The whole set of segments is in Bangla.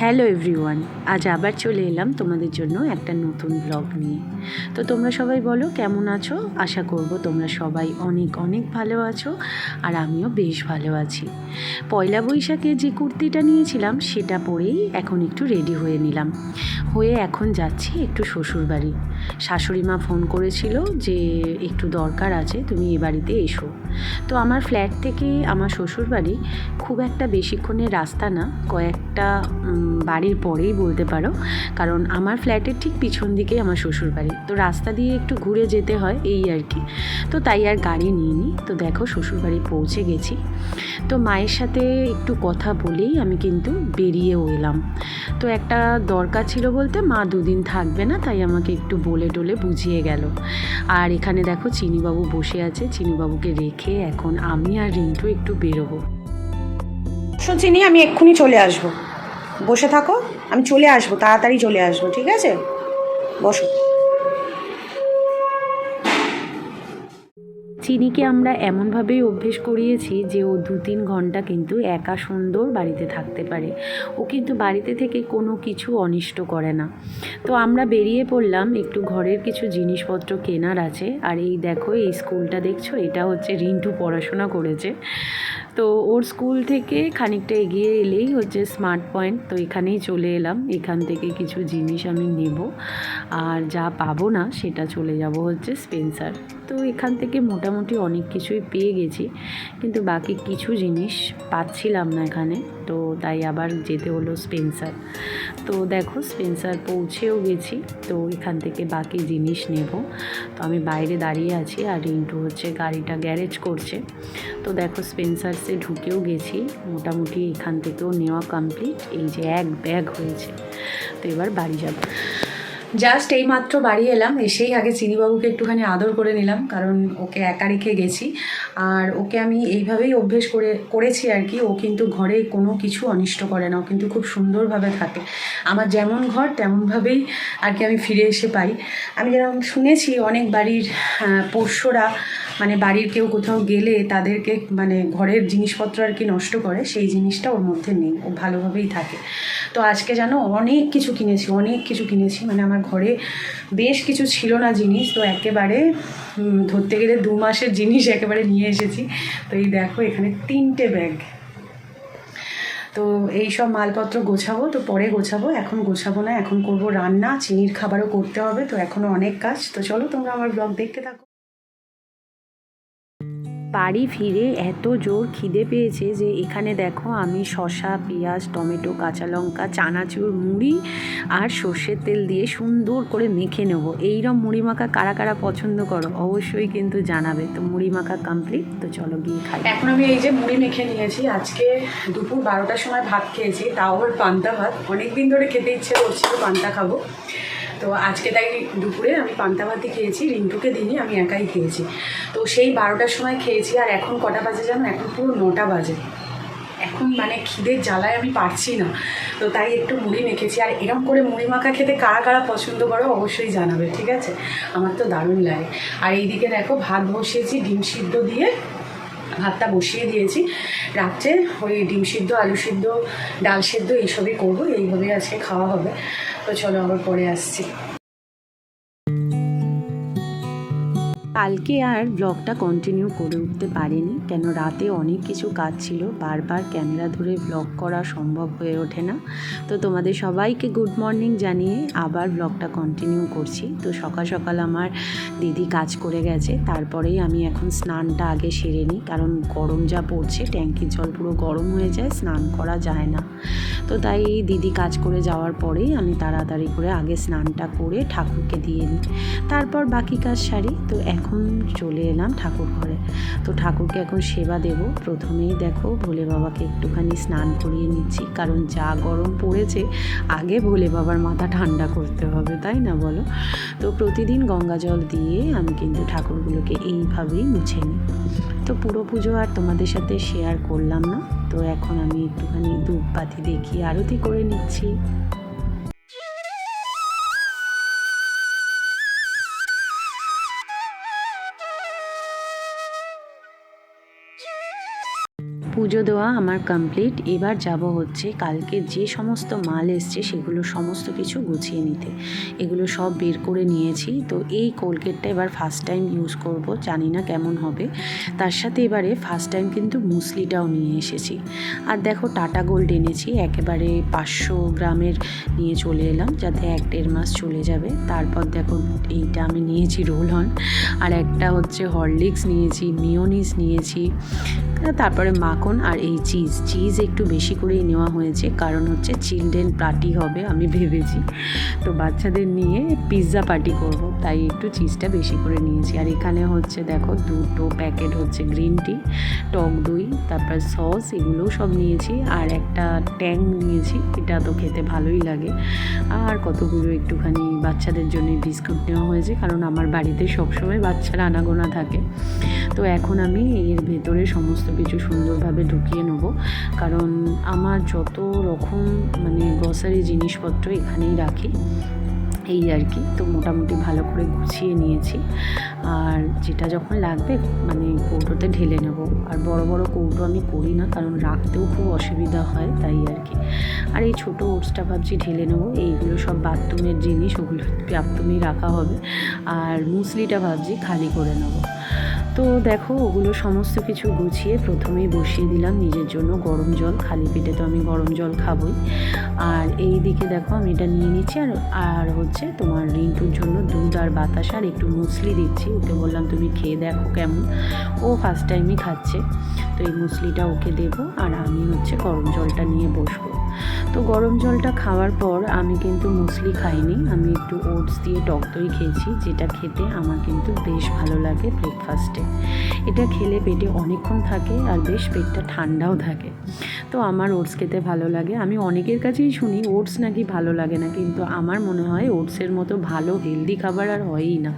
হ্যালো এভরিওয়ান আজ আবার চলে এলাম তোমাদের জন্য একটা নতুন ব্লগ নিয়ে। তো তোমরা সবাই বলো, কেমন আছো? আশা করব তোমরা সবাই অনেক অনেক ভালো আছো, আর আমিও বেশ ভালো আছি। পয়লা বৈশাখে যে কুর্তিটা নিয়েছিলাম, সেটা পরেই এখন একটু রেডি হয়ে নিলাম। হয়ে এখন যাচ্ছি একটু শ্বশুরবাড়ি। শাশুড়ি মা ফোন করেছিল যে, একটু দরকার আছে, তুমি এ বাড়িতে এসো। তো আমার ফ্ল্যাট থেকে আমার শ্বশুরবাড়ি খুব একটা বেশিক্ষণের রাস্তা না, কয়েকটা বাড়ির পরেই বলতে পারো। কারণ আমার ফ্ল্যাটের ঠিক পিছন দিকেই আমার শ্বশুরবাড়ি তো রাস্তা দিয়ে একটু ঘুরে যেতে হয়, এই আর কি। তো তাই আর গাড়ি নিয়ে নিই তো দেখো শ্বশুরবাড়ি পৌঁছে গেছি। তো মায়ের সাথে একটু কথা বলেই আমি কিন্তু বেরিয়েও এলাম। তো একটা দরকার ছিল বলতে মা দুদিন থাকবে না, তাই আমাকে একটু বলে টলে বুঝিয়ে গেল। আর এখানে দেখো চিনিবাবু বসে আছে। চিনিবাবুকে রেখে এখন আমি আর রিন্টু একটু বেরোবো। চিনি আমি এক্ষুনি চলে আসব। বসে থাকো, আমি চলে আসব, তাড়াতাড়ি চলে আসব, ঠিক আছে? বসো। চিনিকে আমরা এমনভাবেই অভ্যেস করিয়েছি যে ও দু তিন ঘণ্টা কিন্তু একা সুন্দর বাড়িতে থাকতে পারে। ও কিন্তু বাড়িতে থেকে কোনো কিছু অনিষ্ট করে না। তো আমরা বেরিয়ে পড়লাম, একটু ঘরের কিছু জিনিসপত্র কেনার আছে। আর এই দেখো, এই স্কুলটা দেখছ, এটা হচ্ছে রিন্টু পড়াশোনা করেছে। তো ওর স্কুল থেকে খানিকটা এগিয়ে এলেই হচ্ছে স্মার্ট পয়েন্ট তো এখানেই চলে এলাম। এখান থেকে কিছু জিনিস আমি নেব। আর যা পাবো না, সেটা চলে যাব হচ্ছে স্পেন্সার তো এখান থেকে মোটামুটি অনেক কিছুই পেয়ে গেছি। কিন্তু বাকি কিছু জিনিস পাচ্ছিলাম না এখানে। তো তাই আবার যেতে হলো স্পেন্সার তো দেখো স্পেন্সার পৌঁছেও গেছি। তো এখান থেকে বাকি জিনিস নেব। তো আমি বাইরে দাঁড়িয়ে আছি আর রিন্টু হচ্ছে গাড়িটা গ্যারেজ করছে। তো দেখো স্পেন্সার্সে ঢুকেও গেছি। মোটামুটি এখান থেকেও নেওয়া কমপ্লিট এই যে এক ব্যাগ হয়েছে। তো এবার বাড়ি যাব। জাস্ট এই মাত্র বাড়ি এলাম, এসেই আগে চিনিবাবুকে একটুখানি আদর করে নিলাম, কারণ ওকে একা রেখে গেছি। আর ওকে আমি এইভাবেই অভ্যেস করে, করেছি আর কি, ও কিন্তু ঘরে কোনো কিছু অনিষ্ট করে না, ও কিন্তু খুব সুন্দরভাবে থাকে। আমার যেমন ঘর, তেমনভাবেই আর কি আমি ফিরে এসে পাই। আমি যেরকম শুনেছি, অনেক বাড়ির পোষ্যরা মানে বাড়ির কেউ কোথাও গেলে তাদেরকে মানে ঘরের জিনিসপত্র আর কি নষ্ট করে, সেই জিনিসটা ওর মধ্যে নেই, ও ভালোভাবেই থাকে। তো আজকে যেন অনেক কিছু কিনেছি, অনেক কিছু কিনেছি মানে আমার ঘরে বেশ কিছু ছিল না জিনিস, তো একেবারে ধরতে গেলে দু মাসের জিনিস একেবারে নিয়ে এসেছি। তো এই দেখো এখানে তিনটে ব্যাগ। তো এই সব মালপত্র গোছাবো, তো পরে গোছাবো, এখন গোছাবো না, এখন করব রান্না, চিনির খাবারও করতে হবে, তো এখনও অনেক কাজ। তো চলো তোমরা আমার ব্লগ দেখতে থাকো। বাড়ি ফিরে এত জোর খিদে পেয়েছে যে এখানে দেখো আমি শশা পেঁয়াজ, টমেটো, কাঁচা লঙ্কা, চানাচুর, মুড়ি আর সর্ষের তেল দিয়ে সুন্দর করে মেখে নেব। এইরকম মুড়ি মাখা কারা কারা পছন্দ করো অবশ্যই কিন্তু জানাবে। তো মুড়ি মাখা কমপ্লিট তো চলো গিয়ে খাই। এখন আমি এই যে মুড়ি মেখে নিয়েছি, আজকে দুপুর বারোটার সময় ভাত খেয়েছি, তাও আবার পান্তা ভাত। অনেক দিন ধরে খেতে ইচ্ছে করছিল পান্তা খাব। তো আজকে তাই দুপুরে আমি পান্তা ভাতি খেয়েছি, রিন্টুকে দিনে আমি একাই খেয়েছি। তো সেই বারোটার সময় খেয়েছি, আর এখন কটা বাজে জানো? এখন পুরো নটা বাজে। এখন মানে খিদের জ্বালায় আমি পারছি না। তো তাই একটু মুড়ি মেখেছি। আর এরকম করে মুড়ি মাখা খেতে কারা কারা পছন্দ করো অবশ্যই জানাবে, ঠিক আছে? আমার তো দারুণ লাগে। আর এইদিকে দেখো, ভাত বসিয়েছি, ডিম সিদ্ধ দিয়ে, ভাতটা বসিয়ে দিয়েছি। রাত্রে ওই ডিম সিদ্ধ, আলু সিদ্ধ, ডাল সিদ্ধ, এইসবই করব। এইভাবেই আজকে খাওয়া হবে। তো চলো আবার পরে আসছি। কালকে আর ব্লগটা কন্টিনিউ করে উঠতে পারিনি, কেন রাতে অনেক কিছু কাজ ছিল, বারবার ক্যামেরা ধরে ব্লগ করা সম্ভব হয়ে ওঠে না। তো তোমাদের সবাইকে গুড মর্নিং জানিয়ে আবার ব্লগটা কন্টিনিউ করছি। তো সকাল সকাল আমার দিদি কাজ করে গেছে, তারপরেই আমি এখন স্নানটা আগে সেরে নিই, কারণ গরম যা পড়ছে, ট্যাঙ্কির জল পুরো গরম হয়ে যায়, স্নান করা যায় না। তো তাই দিদি কাজ করে যাওয়ার পরেই আমি তাড়াতাড়ি করে আগে স্নানটা করে ঠাকুরকে দিয়ে নিই তারপর বাকি কাজ সারি, তো এখন চলে এলাম ঠাকুর ঘরে। তো ঠাকুরকে এখন সেবা দেব। প্রথমেই দেখো ভোলে বাবাকে একটুখানি স্নান করিয়ে নিচ্ছি, কারণ যা গরম পড়েছে, আগে ভোলে বাবার মাথা ঠান্ডা করতে হবে, তাই না বলো? তো প্রতিদিন গঙ্গা জল দিয়ে আমি কিন্তু ঠাকুরগুলোকে এইভাবেই মুছে নিই। তো পুরো পুজো আর তোমাদের সাথে শেয়ার করলাম না। তো এখন আমি একটুখানি ধূপবাতি দেখি আরতি করে নিচ্ছি। পুজো দেওয়া আমার কমপ্লিট এবার যাব হচ্ছে কালকে যে সমস্ত মাল এসছে, সেগুলো সমস্ত কিছু গুছিয়ে নিতে। এগুলো সব বের করে নিয়েছি। তো এই কোলগেটটা এবার ফার্স্ট টাইম ইউজ করব, জানি না কেমন হবে। তার সাথে এবারে ফার্স্ট টাইম কিন্তু মুসলিটাও নিয়ে এসেছি। আর দেখো টাটা গোল্ড এনেছি, একেবারে পাঁচশো গ্রামের নিয়ে চলে এলাম, যাতে এক দেড় মাস চলে যাবে। তারপর দেখো এইটা আমি নিয়েছি রোল অন আর একটা হচ্ছে হরলিক্স নিয়েছি মিওনিস নিয়েছি। তারপরে মাখন আর এই চিজ চিজ একটু বেশি করেই নেওয়া হয়েছে, কারণ হচ্ছে চিলড্রেন পার্টি হবে, আমি ভেবেছি। তো বাচ্চাদের নিয়ে পিৎজা পার্টি করব, তাই একটু চিজটা বেশি করে নিয়েছি। আর এখানে হচ্ছে দেখো দুটো প্যাকেট হচ্ছে গ্রিন টি টক দই, তারপর সস এগুলোও সব নিয়েছি। আর একটা ট্যাং নিয়েছি, এটা তো খেতে ভালোই লাগে। আর কতগুলো একটুখানি বাচ্চাদের জন্য বিস্কুট নেওয়া হয়েছে, কারণ আমার বাড়িতে সবসময় বাচ্চারা আনাগোনা থাকে। তো এখন আমি এর ভেতরে সমস্ত কিছু সুন্দরভাবে ঢুকিয়ে নেব। কারণ আমার যত রকম মানে গ্রসারি জিনিসপত্র এখানেই রাখি। এই আর কি। তো মোটামুটি ভালো করে গুছিয়ে নিয়েছি। আর যেটা যখন লাগবে মানে কৌটোতে ঢেলে নেব। আর বড় বড় কৌটো আমি করি না, কারণ রাখতেও খুব অসুবিধা হয়, তাই আর কি। আর এই ছোটো ওটসটা ভাবছি ঢেলে নেব। এইগুলো সব বাথরুমের জিনিস, ওগুলো বাথরুমেই রাখা হবে। আর মুসলিটা ভাবছি খালি করে নেব। তো দেখো, ওগুলো সমস্ত কিছু গুছিয়ে প্রথমেই বসিয়ে দিলাম নিজের জন্য গরম জল। খালি পেটে তো আমি গরম জল খাবই। আর এই দিকে দেখো, আমি এটা নিয়ে নিচ্ছি। আর আর হচ্ছে তোমার রিন্টুর জন্য দুধ আর বাতাস আর একটু মুসলি দিচ্ছি। ওকে বললাম, তুমি খেয়ে দেখো কেমন? ও ফার্স্ট টাইমই খাচ্ছে। তো এই মুসলিটা ওকে দেবো। আর আমি হচ্ছে গরম জলটা নিয়ে বসবো। তো গরম জলটা খাওয়ার পর আমি কিন্তু মুসলি খাইনি। আমি একটু ওটস দিয়ে টক দই খেয়েছি, যেটা খেতে আমার কিন্তু বেশ ভালো লাগে ব্রেকফাস্টে এটা খেলে পেটে অনেকক্ষণ থাকে আর বেশ পেটটা ঠান্ডাও থাকে। তো আমার ওটস খেতে ভালো লাগে। আমি অনেকের কাছেই শুনি, ওটস নাকি ভালো লাগে না, কিন্তু আমার মনে হয় ওটসের মতো ভালো হেলদি খাবার আর হয়ই না।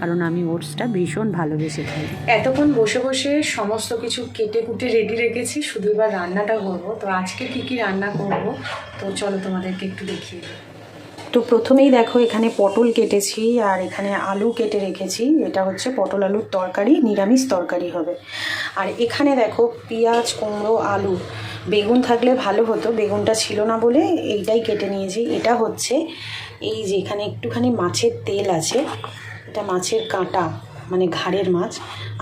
কারণ আমি ওটসটা ভীষণ ভালোবেসে খাই। এতক্ষণ বসে বসে সমস্ত কিছু কেটে কুটে রেডি রেখেছি, শুধু এবার রান্নাটা করব। তো আজকে কি কি রান্না করব? তো চলো তোমাদেরকে একটু দেখিয়ে তো প্রথমেই দেখো, এখানে পটল কেটেছি আর এখানে আলু কেটে রেখেছি। এটা হচ্ছে পটল আলুর তরকারি, নিরামিষ তরকারি হবে। আর এখানে দেখো, পেঁয়াজ, কুমড়ো, আলু। বেগুন থাকলে ভালো হতো, বেগুনটা ছিল না বলে এইটাই কেটে নিয়েছি। এটা হচ্ছে এই যে এখানে একটুখানি মাছের তেল আছে। এটা মাছের কাঁটা মানে ঘাড়ের মাছ।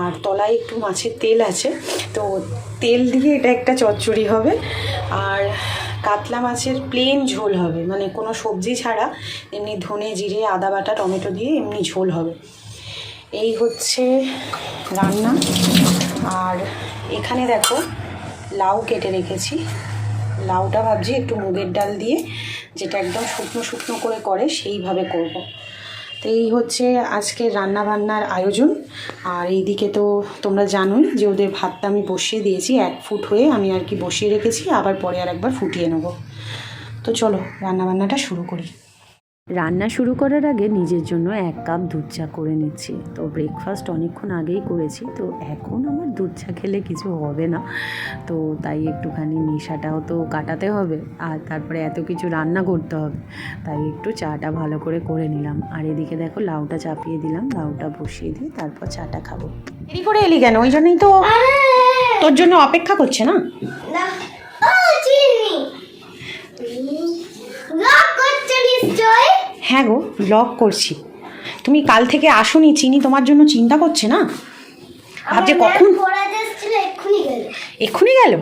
আর তলায় একটু মাছের তেল আছে। তো তেল দিয়ে এটা একটা চচ্চড়ি হবে। আর কাতলা মাছের প্লেন ঝোল হবে। মানে কোনো সবজি ছাড়া এমনি ধনে, জিরে, আদা বাটা, টমেটো দিয়ে এমনি ঝোল হবে। এই হচ্ছে রান্না। আর এখানে দেখো লাউ কেটে রেখেছি। লাউটা ভাবছি একটু মুগের ডাল দিয়ে, যেটা একদম শুকনো শুকনো করে করে সেইভাবে করব। তো এই হচ্ছে আজকে রান্না বান্নার আয়োজন। আর এইদিকে তো তোমরা জানোই যে ওদের ভাতটা আমি বসিয়ে দিয়েছি, এক ফুট হয়ে আমি আর কি বসিয়ে রেখেছি, আবার পরে আর একবার ফুটিয়ে নেব। তো চলো, রান্নাবান্নাটা শুরু করি। রান্না শুরু করার আগে নিজের জন্য এক কাপ দুধ চা করে নিচ্ছি। তো ব্রেকফাস্ট অনেকক্ষণ আগেই করেছি, তো এখন আমার দুধ চা খেলে কিছু হবে না। তো তাই একটুখানি নেশাটাও তো কাটাতে হবে, আর তারপরে এত কিছু রান্না করতে হবে, তাই একটু চাটা ভালো করে করে নিলাম। আর এদিকে দেখো লাউটা চাপিয়ে দিলাম, লাউটা বসিয়ে দিয়ে তারপর চাটা খাব। দেরি করে এলি কেন? ওই জন্যই তো তোর জন্য অপেক্ষা করছে না? হ্যাঁ গো ব্লগ করছি। তুমি কাল থেকে আসোনি চিনি তোমার জন্য চিন্তা করছে না? ভাবছে কখন? এক্ষুনি গেল।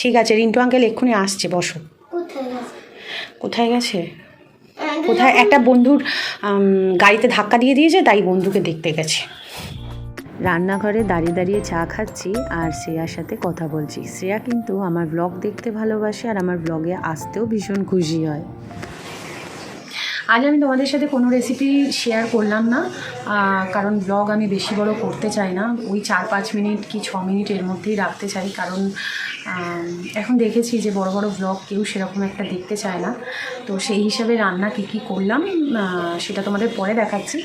ঠিক আছে রিন্টু আঙ্কেল এক্ষুনি আসছে বসো। কোথায় গেছে? কোথায় একটা বন্ধুর গাড়িতে ধাক্কা দিয়ে দিয়েছে তাই বন্ধুকে দেখতে গেছে। রান্নাঘরে দাঁড়িয়ে দাঁড়িয়ে চা খাচ্ছি আর শ্রেয়ার সাথে কথা বলছি। শ্রেয়া কিন্তু আমার ব্লগ দেখতে ভালোবাসে আর আমার ব্লগে আসতেও ভীষণ খুশি হয়। আজ আমি তোমাদের সাথে কোনো রেসিপি শেয়ার করলাম না কারণ ব্লগ আমি বেশি বড় করতে চাই না। ওই চার পাঁচ মিনিট কি ছ মিনিট এর মধ্যেই রাখতে চাই, কারণ এখন দেখেছি যে বড় বড় ব্লগ কেউ সেরকম একটা দেখতে চায় না। তো সেই হিসাবে রান্না কী কী করলাম সেটা তোমাদের পরে দেখাচ্ছি।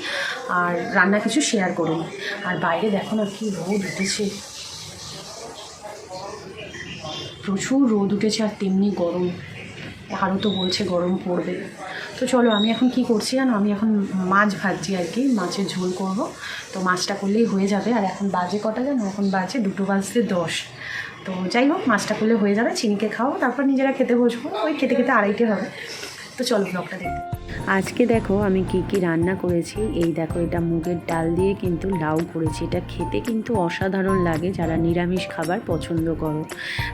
আর রান্না কিছু শেয়ার করুন। আর বাইরে দেখো না কি রোদ উঠেছে। প্রচুর রোদ উঠেছে আর তেমনি গরম। আরও তো বলছে গরম পড়বে। তো চলো, আমি এখন কি করছি জানো? আমি এখন মাছ ভাজছি আর কি, মাছের ঝোল করব। তো মাছটা করলেই হয়ে যাবে। আর এখন বাজে কটা জানো? এখন বাজে দুটো বাজতে দশ। তো যাই হোক, মাছটা করলে হয়ে যাবে, চিনিকে খাও তারপর নিজেরা খেতে বসবো। ওই খেতে খেতে আড়াইটে হবে। তো চলো ব্লগটা দেখতে। আজকে দেখো আমি কি কি রান্না করেছি। এই দেখো, এটা মুগের ডাল দিয়ে কিন্তু লাউ করেছি। এটা খেতে কিন্তু অসাধারণ লাগে যারা নিরামিষ খাবার পছন্দ করো।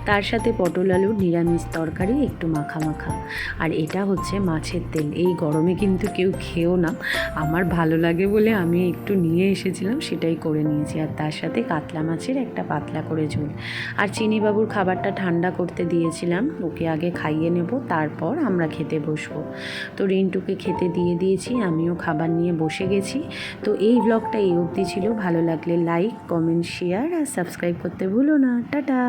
তার সাথে পটল আলুর নিরামিষ তরকারি একটু মাখা মাখা আর এটা হচ্ছে মাছের তেল। এই গরমে কিন্তু কেউ খেও না। আমার ভালো লাগে বলে আমি একটু নিয়ে এসেছিলাম, সেটাই করে নিয়েছি। আর তার সাথে কাতলা মাছের একটা পাতলা করে ঝোল। আর চিনিবাবুর খাবারটা ঠান্ডা করতে দিয়েছিলাম। ওকে আগে খাইয়ে নেব, তারপর আমরা খেতে বসবো। তো রিন্টুকে খেতে দিয়ে দিয়েছি, আমিও খাবার নিয়ে বসে গেছি। তো এই ব্লগটা এই অবধি ছিল। ভালো লাগলে লাইক কমেন্ট শেয়ার আর সাবস্ক্রাইব করতে ভুলো না। টাটা!